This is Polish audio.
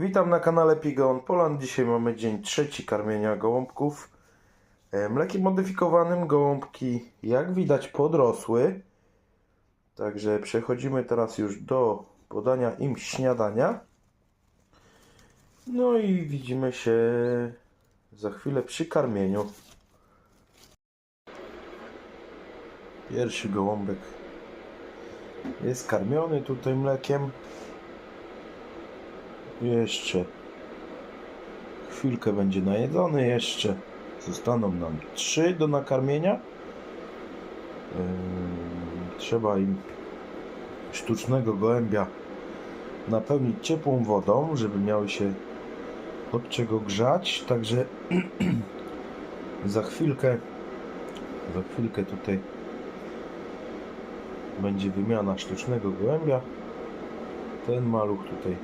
Witam na kanale Pigeon Poland. Dzisiaj mamy dzień trzeci karmienia gołąbków. E, Mlekiem modyfikowanym gołąbki, jak widać, podrosły. Także przechodzimy teraz już do podania im śniadania. No i widzimy się za chwilę przy karmieniu. Pierwszy gołąbek jest karmiony tutaj mlekiem. Jeszcze chwilkę będzie najedzony. Jeszcze zostaną nam trzy do nakarmienia. Ym, Trzeba im sztucznego gołębia napełnić ciepłą wodą, żeby miały się od czego grzać. Także za chwilkę, za chwilkę tutaj będzie wymiana sztucznego gołębia. Ten maluch tutaj